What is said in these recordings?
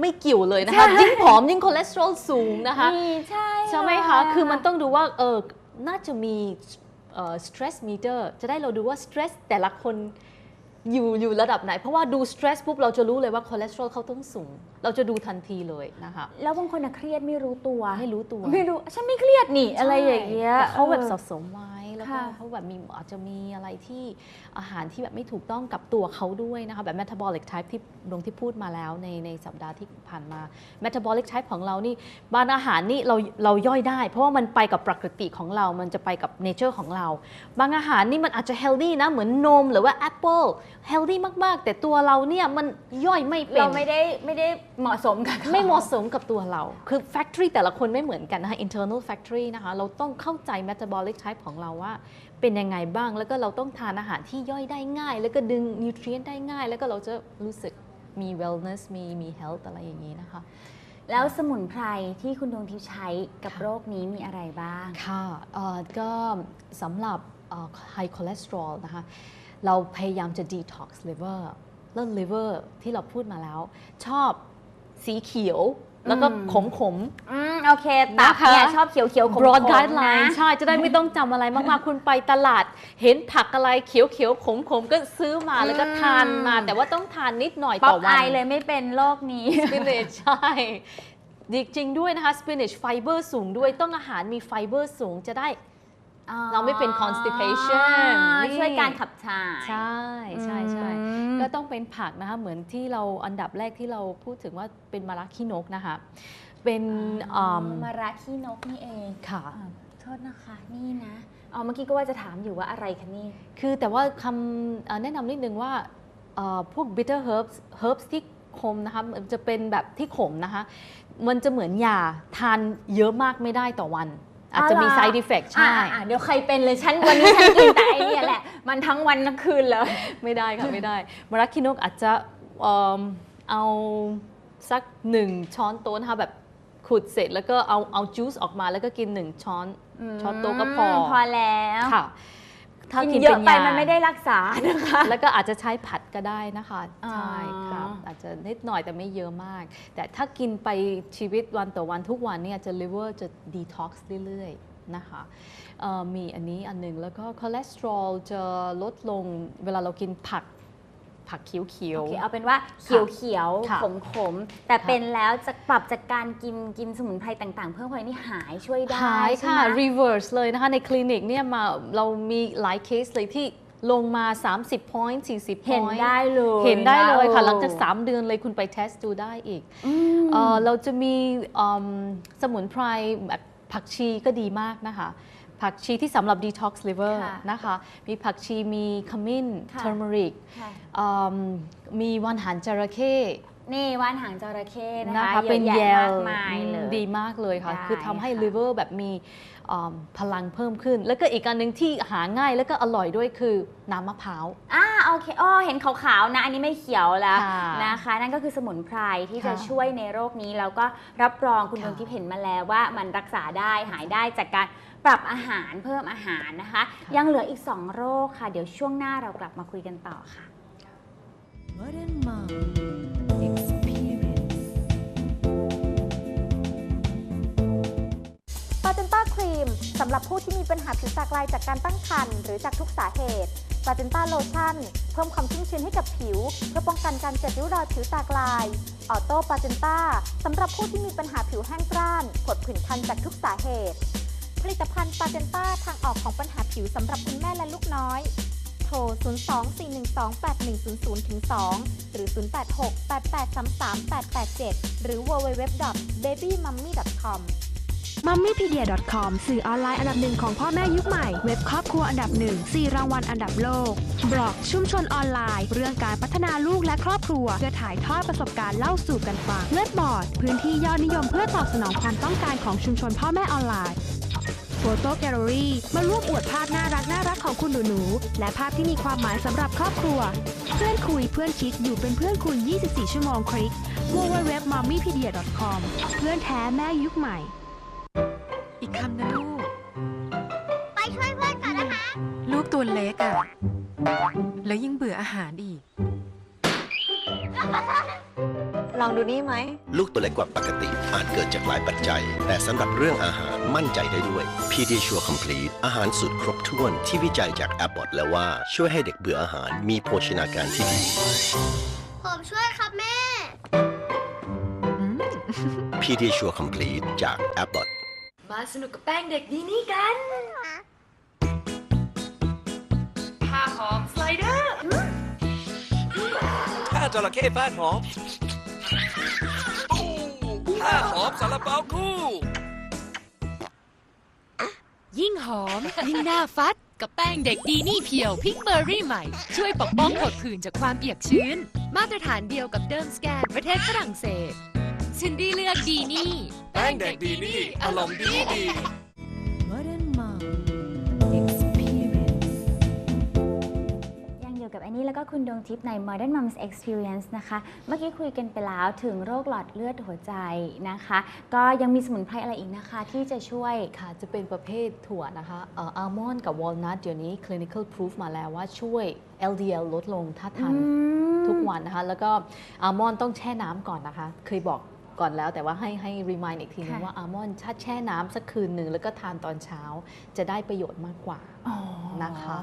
ไม่เกี่ยวเลยนะคะ ยิ่งผอมยิ่งคอเลสเตอรอลสูงนะคะมีใช่ใช่ไหมคะ คือมันต้องดูว่าเออน่าจะมีเอ่อ stress meter จะได้เราดูว่า stress แต่ละคนอยู่อยู่ระดับไหน เพราะว่าดู stress ปุ๊บเราจะรู้เลยว่าคอเลสเตอรอลเขาต้องสูง เราจะดูทันทีเลยนะคะแล้วบางคนน่ะเครียดไม่รู้ตัวไม่รู้ตัว ไม่รู้ฉันไม่เครียดนี่อะไรอย่างเงี้ยแต่เขาแบบออสะสมไว้ แล้วก็ค่ะเขาแบบมีอาจจะมีอะไรที่อาหารที่แบบไม่ถูกต้องกับตัวเขาด้วยนะคะแบบ metabolic type ที่ดวงที่พูดมาแล้วในในสัปดาห์ที่ผ่านมา metabolic type ของเรานี่บางอาหารนี่เราเราย่อยได้ เพราะว่ามันไปกับปกติของเรา มันจะไปกับ nature ของเรา บางอาหารนี่มันอาจจะ healthy นะเหมือนนมหรือว่า apple healthy มากๆ แต่ตัวเราเนี่ยมันย่อยไม่เป็นเราไม่ได้ไม่ได้เหมาะสมกับขไม่เหมาะสมกับตัวเรา คือ factory แต่ละคนไม่เหมือนกันนะคะ internal factory นะคะเราต้องเข้าใจ metabolic type ของเราว่าเป็นยังไงบ้าง แล้วก็เราต้องทานอาหารที่ย่อยได้ง่าย แล้วก็ดึง nutrient ได้ง่าย แล้วก็เราจะรู้สึกมี wellness มีมี health อะไรอย่างนี้นะคะ แล้วสมุนไพรที่คุณดวงทิพย์ใช้กับโรคนี้มีอะไรบ้าง ค่ะเอ่อก็สำหรับเอ่อ high cholesterol นะคะ เราพยายามจะ detox liver แล้ว liver ที่เราพูดมาแล้ว ชอบสีเขียว แล้วก็อืมขมขมอืมโอเคตับนะคะเนี่ยชอบเขียวเขียวๆขมๆ broad นะ guideline ใช่จะได้ไม่ต้องจำอะไรมากๆ คุณไปตลาด เห็นผักอะไรเขียวเขียวๆขมขมๆก็ซื้อมาแล้วก็ทานมาอืมแต่ว่าต้องทานนิดหน่อยป๊อต่ปอไอวันเลยไม่เป็นโรคนี้ สปินิชใช่ดีจริงด้วยนะคะสปินิชไฟเบอร์สูงด้วยต้องอาหารมีไฟเบอร์สูงจะได้ เราไม่เป็น constipation นี่ช่วยการขับถ่าย ใช่ใช่ใช่อืมก็ต้องเป็นผักนะคะเหมือนที่เราอันดับแรกที่เราพูดถึงว่าเป็นมะระขี้นกนะคะเป็นอ๋ออืมมาระขี้นกนี่เองค่ะอ่าโทษนะคะนี่นะอ๋อเมื่อกี้ก็ว่าจะถามอยู่ว่าอะไรคะนี่ คือแต่ว่าคำเอ่อแนะนำนิดนึงว่าเอ่อพวก bitter herbs herbs ที่ขมนะคะมันจะเป็นแบบที่ขมนะคะ มันจะเหมือนยาทานเยอะมากไม่ได้ต่อวัน อาจจะมีอ๋อเหรอ side effect ใช่อะอะเดี๋ยวใครเป็นเลยฉันวันนี้ฉันกินแต่ไอเนี่ยแหละ มันทั้งวันทั้งคืนเลย ไม่ได้ค่ะ ไม่ได้มะระขี้นกอาจจะเอิ่มเอาสักหนึ่งช้อนโต๊ะนะคะแบบขุดเสร็จแล้วก็เอาเอาจูสออกมาแล้วก็กินหนึ่งช้อนช้อนโต๊ะก็พอพอแล้วค่ะ ถ้ากิกินนเยเป็อะนไปยามันไม่ได้รักษานะคะ แล้วก็อาจจะใช้ผัดก็ได้นะคะอ๋อใช่ครับอาจจะนิดหน่อยแต่ไม่เยอะมาก แต่ถ้ากินไปชีวิตวันต่อวันทุกวันเนี่ยจะ liver จะ detox เรื่อยๆนะคะเอ่อมีอันนี้อันหนึงแล้วก็คอเลสเตอรอลจะลดลงเวลาเรากินผัก ผักเขียว โอๆเคเอาเป็นว่าเขียวเขียวค่ะขมขมๆแต่ค่ะ เป็นแล้วจะปรับจากการกินกินสมุนไพรต่าง ๆ เพิ่มไปนี่หายช่วยได้หายค่ะ ใช่ไหม reverse เลยนะคะ ในคลินิกเนี่ยมาเรามีหลายเคสเลยที่ลงมา 30 point 40 point เห็นได้เลยเห็นได้เลยค่ะนหลังจาก 3 เดือนเลยคุณไปเทสดูได้อีกอืม เอ่อเราจะมีอืมสมุนไพรแบบผักชีก็ดีมากนะคะ ผักชีที่สำหรับ detox liver ค่ะนะคะ มีผักชีมีขมิ้นค่ะ turmeric ค่ะอืมมีวันหันจระเข้นี่ว่านหางจระเข้นะนะคะคะเยเป็อะนแยะเยมาลกมายเลยดีมากเลยค่ะได้คือทำให้ค่ะ liver แบบมีอืมพลังเพิ่มขึ้น แล้วก็อีกอันหนึ่งที่หาง่ายแล้วก็อร่อยด้วยคือน้ำมะพร้าวอ่าโอเคอ๋อเห็นขาวๆนะ อันนี้ไม่เขียวแล้วค่ะนะคะ นั่นก็คือสมุนไพรที่จะค่ะช่วยในโรคนี้ แล้วก็รับรองคุณดค่ะวงทิพย์เห็นมาแล้วว่ามันรักษาได้หายได้จากการ ปรับอาหารเพิ่มอาหารนะคะ ยังเหลืออีก 2 โรคค่ะ เดี๋ยวช่วงหน้าเรากลับมาคุยกันต่อค่ะ Modern Mom Experience ปาเจนต้าครีมสำหรับผู้ที่มีปัญหาผิวจากลายจากการตั้งครรภ์หรือจากทุกสาเหตุปาเจนต้าโลชั่น เพิ่มความชุ่มชื้นให้กับผิว เพื่อป้องกันการเกิดริ้วรอยผิวจากลาย ออโต้ปาเจนต้าสำหรับผู้ที่มีปัญหาผิวแห้งกร้านผดผื่นคันจากทุกสาเหตุ ผลิตภัณฑ์ปาเจนต้าทางออกของปัญหาผิวสำหรับคุณแม่และลูกน้อย โทร 02-412-8100-2 หรือ 086-8833-887 หรือ www.babymummy.com mummypedia.com สื่อออนไลน์อันดับหนึ่งของพ่อแม่ยุคใหม่ เว็บครอบครัวอันดับหนึ่ง4รางวัลอันดับโลก บล็อกชุมชนออนไลน์ เรื่องการพัฒนาลูกและครอบครัว เพื่อถ่ายทอดประสบการณ์เล่าสู่กันฟังเว็บบอร์ด พื้นที่ยอดนิยมเพื่อตอบสนองความต้องการของชุมชนพ่อแม่ออนไลน์ โฟโต้แกลเลอรี่มาร่วมอวดภาพน่ารักน่ารักของคุณหนูๆ และภาพที่มีความหมายสำหรับครอบครัว เพื่อนคุยเพื่อนคิดอยู่เป็นเพื่อนคุณ 24 ชั่วโมงคลิก www.mummypedia.com เพื่อนแท้แม่ยุคใหม่ อีกคำนะลูก ไปช่วยเพื่อนก่อนนะคะ ลูกตัวเล็กอะ่ะ แล้วยิ่งเบื่ออาหารอีก ลองดูนี่ไหม ลูกตัวเล็กกว่าปกติ อาจเกิดจากหลายปัจจัย แต่สำหรับเรื่องอาหารมั่นใจได้ด้วย Pediasure Complete อาหารสุดครบถ้วนที่วิจัยจาก Abbott แล้วว่าช่วยให้เด็กเบื่ออาหารมีโภชนาการที่ดี ผมช่วยครับแม่ Pediasure Complete จาก Abbott มาสนุกกับแป้งเด็กดีนี่กันผ้าหอมสไลเดอร์ถ้าจระเข้ฟาดหอ มถ้าหอมสารเปาคู่ ยิ่งหอม ยิ่งหน้าฟัด กับแป้งเด็กดีนี่เพียวพิงเบอร์รี่ใหม่ ช่วยปกป้องผดผื่นจากความเปียกชื้น มาตรฐานเดียวกับเดิมสแกนประเทศฝรั่งเศสซินดี้เลือกดีนี่ แป้งเด็กดีนี่อารมณ์ดีดี นนี่ แล้วก็คุณดวงทิพย์ใน Modern Moms Experience นะคะ เมื่อกี้คุยกันไปแล้วถึงโรคหลอดเลือดหัวใจนะคะ ก็ยังมีสมุนไพรอะไรอีกนะคะ ที่จะช่วยค่ะ จะเป็นประเภทถั่วนะคะอัลมอนด์กับวอลนัทเดี๋ยวนี้ clinical proof มาแล้วว่าช่วย LDL ลดลงถ้าทานอืมทุกวันนะคะ แล้วก็อัลมอนด์ต้องแช่น้ำก่อนนะคะ เคยบอกก่อนแล้วแต่ว่าให้ให้ remind อีกทีนึงค่ะว่าอัลมอนด์ถ้าแช่น้ำสักคืนหนึ่งแล้วก็ทานตอนเช้าจะได้ประโยชน์มากกว่าอ๋อนะคะ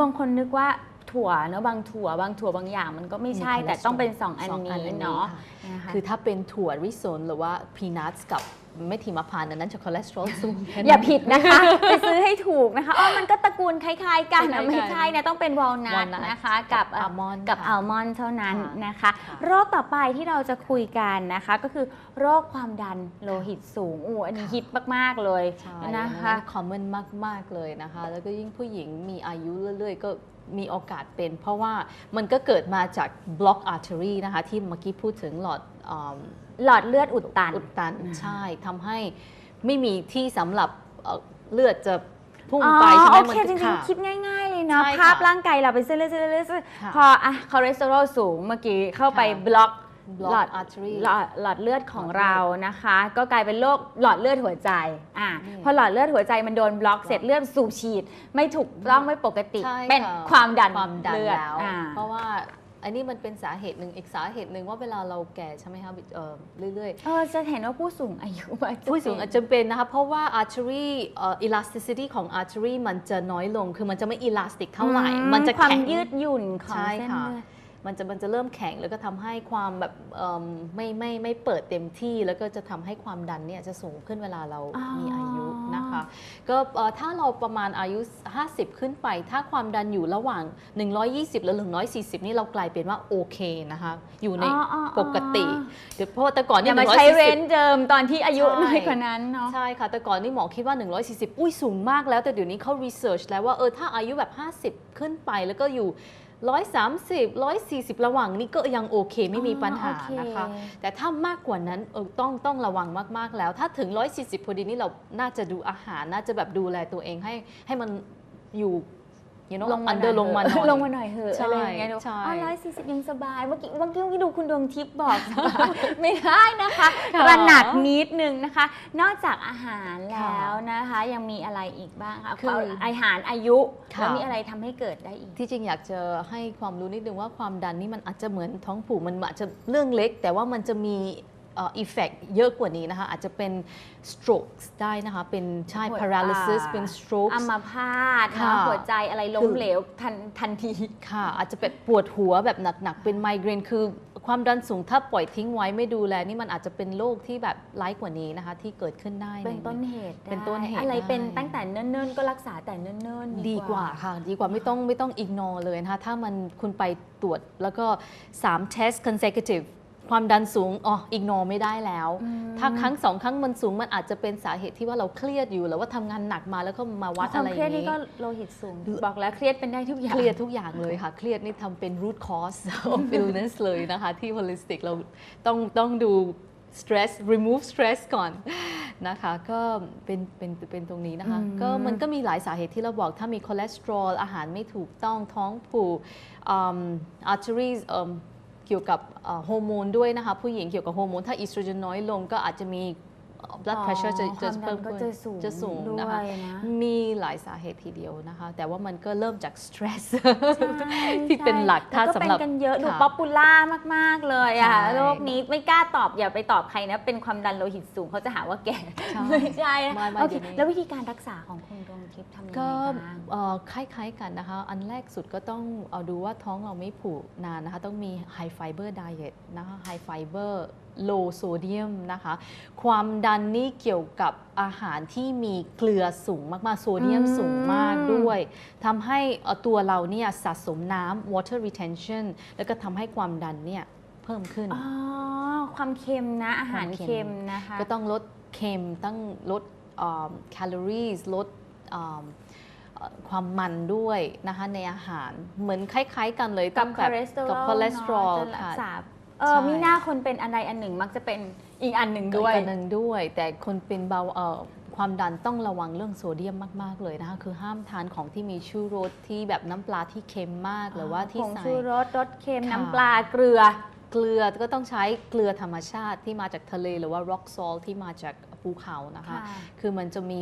บางคนนึกว่า ถั่วเนอะบางถั่วบางถั่วบางอย่างมันก็ไม่ใช่มีคอเลแต่สเตอรอลต้องเป็น 2 อันสองอันนี้นี้เนาะค่ะนะคะคือถ้าเป็นถั่วริโซนหรือว่าพีนัทกับเม็ดหิมพานต์อันนั้นจะคอเลสเตอรอลสูงแค่นั้นอย่าผิดนะคะ ไปซื้อให้ถูกนะคะอ๋อมันก็ตระกูลคล้ายๆกันนะคล้ายๆกันไม่ใช่นะต้องเป็นวอลนัท walnut นะคะ กับกับ almond กับค่ะอัลมอนด์เท่านั้นค่ะนะคะค่ะโรคต่อไปที่เราจะคุยกันนะคะ ก็คือโรคความดันโลหิตสูงอู้อันนี้ฮิตมากๆเลยใช่นะคะคอมมอนมากๆเลยนะคะ แล้วก็ยิ่งผู้หญิงมีอายุเรื่อยๆก็ มีโอกาสเป็น เพราะว่ามันก็เกิดมาจากบล็อกอาร์เทอรีนะคะที่เมื่อกี้พูดถึงหลอดอ่าหลอดเลือดอุดตันอุดตันใช่ทำให้ไม่มีที่สำหรับเอ่อเลือดจะพุ่งอ๋อไปใช่ไหมโอมันเคจริงค่ะๆคิดง่าย ๆ เลยเนาะใช่ค่ะภาพร่างกายเราเป็นเส้นเลือดเส้นเลือดเส้นเลือดค่ะพออะคอเลสเตอรอลสูงเมื่อกี้เข้าไปค่ะบล็อกบล็อก หลอด artery หลอดหลอดเลือดของหลอดเลือดเรานะคะ ก็กลายเป็นโรคหลอดเลือดหัวใจอะอืมพอหลอดเลือดหัวใจมันโดนบล็อกเสร็จเลือดสูบฉีด ไม่ถูกต้องไม่ปกติ ใช่เป็นค่ะ ความดันความดันเลือดแล้ว อ่า เพราะว่าอันนี้มันเป็นสาเหตุหนึ่งอีกสาเหตุหนึ่งว่าเวลาเราแก่ใช่ไหมคะเอ่อเรื่อยเออจะเห็นว่าผู้สูงอายุมักจะๆผู้สูงอาจจะเป็นนะคะเพราะว่า artery เอ่อ elasticity ของ artery มันจะน้อยลง คือมันจะไม่ elastic เท่าไหร่อืมันจะความแข็ง ยืดหยุ่นของใช่เส้นค่ะ เลือด มันจะมันจะเริ่มแข็งแล้วก็ทำให้ความแบบเอิ่มไม่ไม่ไม่เปิดเต็มที่ แล้วก็จะทำให้ความดันเนี่ยจะสูงขึ้นเวลาเราอ๋อมีอายุนะคะก็เอ่อถ้าเราประมาณอายุ 50 ขึ้นไป ถ้าความดันอยู่ระหว่าง 120 และ140 นี่เรากลายเป็นว่าโอเคนะคะอยู่ในอ๋ออ๋ออ๋อปกติเดี๋ยวเพราะว่าแต่ก่อนอนี่ย่ามาใช้เรน140จ์เดิมตอนที่อายุใช่น้อยกว่านั้นเนาะใช่ค่ะแต่ก่อนนี่หมอคิดว่า 140 อุ้ยสูงมากแล้วแต่เดี๋ยวนี้เขารีเสิร์ชแล้วว่าเออถ้าอายุแบบ 50 ขึ้นไปแล้วก็อยู่ 130 140 ระหว่างนี้ก็ยังโอเคไม่มีปัญหาอ๋อโอเคนะคะ แต่ถ้ามากกว่านั้นเออต้องต้องระวังมากๆแล้ว ถ้าถึง 140 พอดีนี่เราน่าจะดูอาหารน่าจะแบบดูแลตัวเองให้ให้มันอยู่ you know ลงมา under ลงมาหน่อยลงมาหน่อยเหอะใช่อะไรอย่างเงี้ยดูใช่อ๋อร้อยสี่สิบยังสบายเมื่อกี้เมื่อกี้เมื่อกี้ดูคุณดวงทิพย์บอกสบายไม่ได้นะคะค่ะตระหนักนิดนึงนะคะ นอกจากอาหารแล้ค่ะวนะคะ ยังมีอะไรอีกบ้างคะคืออาหารอายุค่ะแล้วมีอะไรทำให้เกิดได้อีก ที่จริงอยากจะให้ความรู้นิดนึงว่าความดันนี่มันอาจจะเหมือนท้องผูกมันอาจจะเรื่องเล็ก แต่ว่ามันจะมี เอ่อ effect เยอะกว่านี้นะคะ อาจจะเป็น strokes ได้นะคะ เป็นใช่ปวด paralysis อ่าเป็น strokes อัมาพาตค่ะนะหัวใจอะไรล้คืมอเหลวทันทันทีค่ะ อาจจะเป็นปวดหัวแบบหนัก ๆ เป็นไมเกรนคือความดันสูงถ้าปล่อยทิ้งไว้ไม่ดูแล นี่มันอาจจะเป็นโรคที่แบบร้ายกว่านี้นะคะ ที่เกิดขึ้นได้เป็นใต้นเหตุได้เป็นต้นเหตุอะไรเป็นได้ตั้งแต่เนิ่นๆ ก็รักษาแต่เนิ่นๆ ดีกว่าค่ะ ดีกว่าไม่ต้องไม่ต้องอิกนอเลยนะคะถ้ามันคุณไปตรวจแล้วก็3 test consecutive ความดันสูงอ๋ออิกนอไม่ได้แล้วอืมถ้าครั้งสองครั้งมันสูงมันอาจจะเป็นสาเหตุที่ว่าเราเครียดอยู่หรือว่าทำงานหนักมาแล้วก็มาวัดควาอะมไรอเครียดย่างนี่นี้ก็โลหิตสูง บอกแล้วเครียดเป็นได้ทุกอย่างเครียดทุกอย่างเลยค่ะ เครียดนี่ทำเป็น root cause of illness เลยนะคะที่ holistic เราต้องต้องดู stress remove stress ก่อนนะคะก็เป็นเป็นเป็นตรงนี้นะคะอืมก็มันก็มีหลายสาเหตุที่เราบอกถ้ามีคอเลสเตอรอลอาหารไม่ถูกต้องท้องผูกอืม arteries เอิ่มเกี่ยวกับเอ่อฮอร์โมนด้วยนะคะ ผู้หญิงเกี่ยวกับฮอร์โมนถ้าอีสโตรเจนน้อยลงก็อาจจะมี blood pressure จะอ๋อจะความดัเพิ่นมก็ขึ้นจะสูงจะสูงด้วนะคะยนะมีหลายสาเหตุทีเดียวนะคะ แต่ว่ามันก็เริ่มจาก stress ใช่ที่เป็นหลักใช่ถ้าแล้วก็สำหรับเป็นกันเยอะดูค่ะป๊อปปูล่ามาก ๆ เลยอะใช่โรคนี้ไม่กล้าตอบอย่าไปตอบใครนะ เป็นความดันโลหิตสูงเขาจะหาว่าแก่ใช่ไม่ใช่นะไม่ไม่โอเคเดี๋ยวนี้แล้ววิธีการรักษาของคุณดวง ทิพย์ทำยังไงก็บ้าง เอ่อคล้ายๆกันนะคะ อันแรกสุดก็ต้องเอาดูว่าท้องเราไม่ผูกนานนะคะ ต้องมี high fiber diet นะคะ high fiber low sodium นะคะ ความดันนี่เกี่ยวกับอาหารที่มีเกลือสูงมากๆ โซเดียมอืม สูงมากด้วยทำให้เอ่อตัวเราเนี่ยสะสมน้ำ water retention แล้วก็ทำให้ความดันเนี่ยเพิ่มขึ้น อ๋อความเค็มนะ อาหารความเค็มเค็มนะคะ ก็ต้องลดเค็มต้องลดแคลอรี่ลดอ่าเอ่อ ความมันด้วยนะคะในอาหารเหมือนคล้ายๆกันเลยกับต้องคแบอบเลสเตอรอลกับคอเลสเตอรอลเนาะจะรัค่ะกษาเออใช่มีหน้าคนเป็นอะไรอันหนึ่งมักจะเป็นอีกอันหนึ่งด้ด้ววยยกันหนึ่งด้วย แต่คนเป็นเบาเอ่อความดันต้องระวังเรื่องโซเดียมมาก ๆ เลยนะคะ คือห้ามทานของที่มีชูรสที่แบบน้ำปลาที่เค็มมากหรือว่าที่ผงใส่ชูรสรสเค็มค่ะน้ำปลาเกลือ เกลือก็ต้องใช้เกลือธรรมชาติที่มาจากทะเลหรือว่า rock salt ที่มาจากภูเขานะคะค่ะคือมันจะมี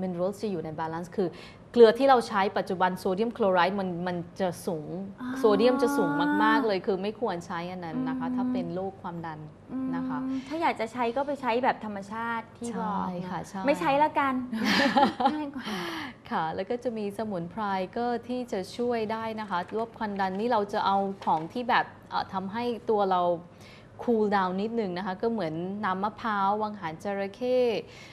balance minerals จะอยู่ใน balance คือ เกลือที่เราใช้ปัจจุบันโซเดียมคลอไรด์มันมันจะสูงอ๋อโซเดียมจะสูงมาก ๆ เลยคือไม่ควรใช้อันนั้นนะคะอืมถ้าเป็นโรคความดันนะคะอืมถ้าอยากจะใช้ก็ไปใช้แบบธรรมชาติที่ใช่บอกเนอค่ะใช่ไม่ใช้ละกันง่ายกว่าค่ะ แล้วก็จะมีสมุนไพรก็ที่จะช่วยได้นะคะลดความดันนี่เราจะเอาของที่แบบเอ่อทำให้ตัวเรา cool down นิดนึงนะคะ ก็เหมือนน้ำมะพร้าว วังหารจระเข้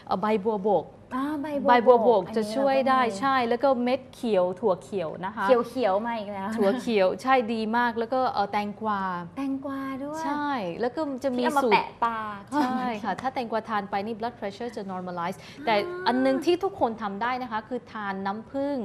เอ่อใบบัวบก อ่าใบใบบัวบกอันจะนี้ช่วยเราก็ได้มี ใช่แล้วก็เม็ดเขียวถั่วเขียวนะคะเขียวเขียวๆมาอีกแล้วถั่วเขียวใช่ดีมากแล้วก็เอ่อแตงกวา แตงกวาด้วย ใช่แล้วก็จะมีที่เอามาสูตรแปะตาใช่ค่ะ ถ้าแตงกวาทานไปนี่ blood pressure จะ normalize แต่อันหนึงที่ทุกคนทำได้นะคะ คือทานน้ำผึ้ง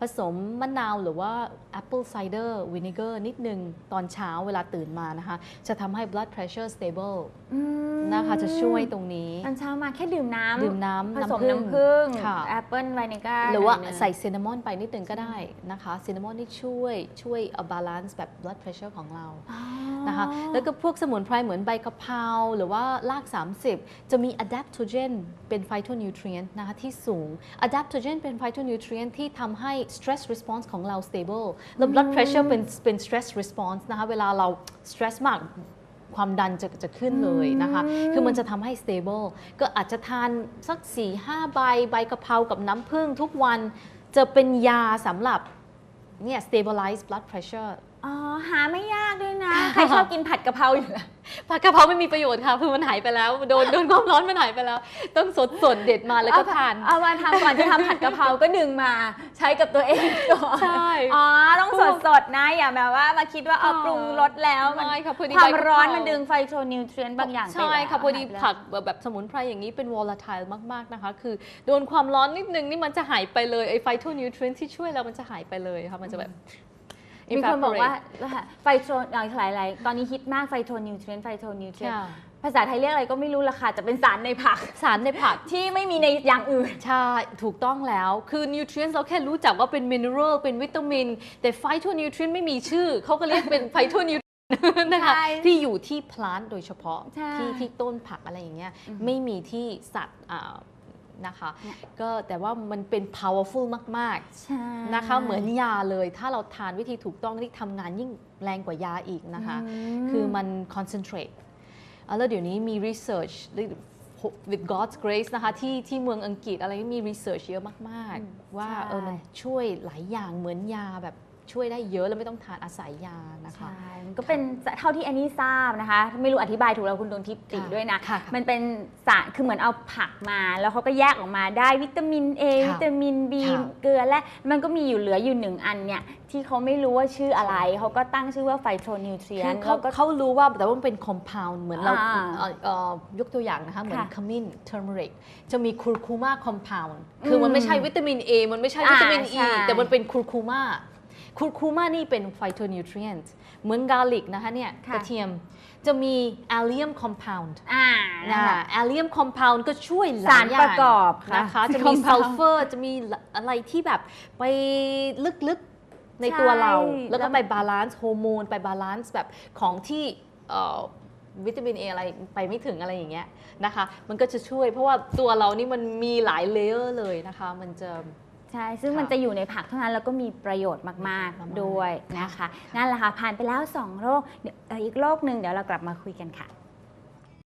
ผสมมะนาวหรือว่า apple cider vinegar นิดนึงตอนเช้าเวลาตื่นมานะคะ จะทำให้ blood pressure stable อืมนะคะจะช่วยตรงนี้ตอนเช้ามาแค่ดื่มน้ำดื่มน้ำผสมน้ำน้ำผึ้ผึ้งงค่ะแอปเปิลไวนิก้าหรือว่าน่ยนะใส่ซินนามอนไปนิดนึงก็ได้นะคะซินนามอนนี่ช่วยช่วย balance แบบ blood pressure ของเราอ๋อนะคะแล้วก็พวกสมุนไพรเหมือนใบกะเพราหรือว่าราก 30 จะมี adaptogen เป็น phytonutrient นะคะที่สูง adaptogen เป็น phytonutrient ที่ทำให้ stress response ของเรา stable แล้ว blood pressure เป็นเป็น stress response นะคะเวลาเรา stress มากความดันจะจะขึ้นเลยนะคะอืมคือมันจะทำให้ stable ก็อาจจะทานสัก 4-5 ใบ ใบกะเพรากับน้ำผึ้งทุกวัน จะเป็นยาสำหรับเนี่ย stabilize blood pressure อ๋อหาไม่ยากด้วยนะ ใครชอบกินผัดกะเพราอยู่แล้วผัดกะเพราไม่มีประโยชน์ค่ะคือมันหายไปแล้ว โดนโดนความร้อนมันหายไปแล้ว ต้องสดสดๆเด็ดมาแล้วก็ทานเอามาทำก่อนจะทำผัดกะเพราก็ดึงมาใช้กับตัวเองก่อนใช่อ๋อต้องสดสดๆนะอย่าแบบว่ามาคิดว่าเอาอ๋อปรุงรสแล้วมันไม่ค่ะพอดีความใบกะเพราร้อนมันดึงไฟโทนิวเทรียนบางอย่างไปใช่แล้วค่ะพอดีหายไปแล้วผักแบบแบบสมุนไพรอย่างนี้เป็น volatile มากๆนะคะ คือโดนความร้อนนิดนึงนี่มันจะหายไปเลยไอ้ไฟโทนิวทรีนที่ช่วยเรามันจะหายไปเลยค่ะมันจะแบบ มีคนบอกว่า evaporate ไฟโทนหลายหลายๆตอนนี้ฮิตมากไฟโทนิวเทรียนไฟโทนิวเทรียนค่ะภาษาไทยเรียกอะไรก็ไม่รู้ละค่ะจะเป็นสารในผัก สารในผักที่ไม่มีในอย่างอื่น ใช่ ถูกต้องแล้วคือนิวทรีนเราแค่รู้จักว่าเป็นมินเนอรัลเป็นวิตามิน แต่ไฟโทนิวทรีนไม่มีชื่อ เขาก็เรียกเป็นไฟโทนิวนะคะใช่ที่อยู่ที่พลานโดยเฉพาะใช่ที่ที่ต้นผักอะไรอย่างเงี้ยอืมไม่มีที่สัตว์อ่า นะคะเนี่ยก็แต่ว่ามันเป็น powerful มากใช่ๆนะคะเหมือนยาเลย ถ้าเราทานวิธีถูกต้องที่ทำงานยิ่งแรงกว่ายาอีกนะคะ คือมัน concentrate อะแล้วเดี๋ยวนี้มี research with God's grace นะคะที่ที่เมืองอังกฤษอะไรมี research เยอะมากอืมๆว่าใช่เออมันช่วยหลายอย่างเหมือนยาแบบ ช่วยได้เยอะแล้วไม่ต้องทานอาศัยยานะคะ ใช่มันก็เป็นเท่าที่อันนี้ทราบนะคะ ไม่รู้อธิบายถูกแล้วคุณดวงทิพย์ติค่ะด้วยนะ ค่ะค่ะมันเป็นสารคือเหมือนเอาผักมา แล้วเขาก็แยกออกมาได้วิตามิน A ค่ะวิตามิน B ค่ะ เกลือและมันก็มีอยู่เหลืออยู่หนึ่งอันเนี่ยที่เขาไม่รู้ว่าชื่ออะไร เขาก็ตั้งชื่อว่าไฟโทนิวเทรียคืนอแล้เขาวก็ เขารู้ว่าแต่ว่ามันเป็น compound เหมือนเราอ่าเอ่อเอ่อยกตัวอย่างนะคะ เหมือนค่ะขมิ้น turmeric จะมีคูคูมา compound คือมันอืมไม่ใช่วิตามิน A มันไม่ใช่วิตามิน อ่า E ใช่แต่มันเป็นคูคูมา คูคูมานี่เป็น phytonutrient เหมือนกาลิกนะคะเนี่ยค่ะกระเทียมจะมี allium compound อ่านะนะคะ allium compound ก็ช่วยหลายสารอย่าปงระกอบค่ะนะคะจะมี compound ซัลเฟอร์จะมีอะไรที่แบบไปลึกๆในตัวเราใช่แล้วก็แล้วไปบาลานซ์ฮอร์โมนไปบาลานซ์แบบของที่เอ่อวิตามินเออะไรไปไม่ถึงอะไรอย่างเงี้ยนะคะ มันก็จะช่วยเพราะว่าตัวเรานี่มันมีหลายเลเยอร์เลยนะคะ มันจะ ใช่ ซึ่งค่ะมันจะอยู่ในผักเท่านั้นแล้วก็มีประโยชน์มากมีประโยชน์มากๆๆด้วยนะคะ นั่นแหละค่ะ ผ่านไปแล้ว 2 โรคเดี๋ยวเอ่ออีกโรคหนึ่งเดี๋ยวเรากลับมาคุยกันค่ะ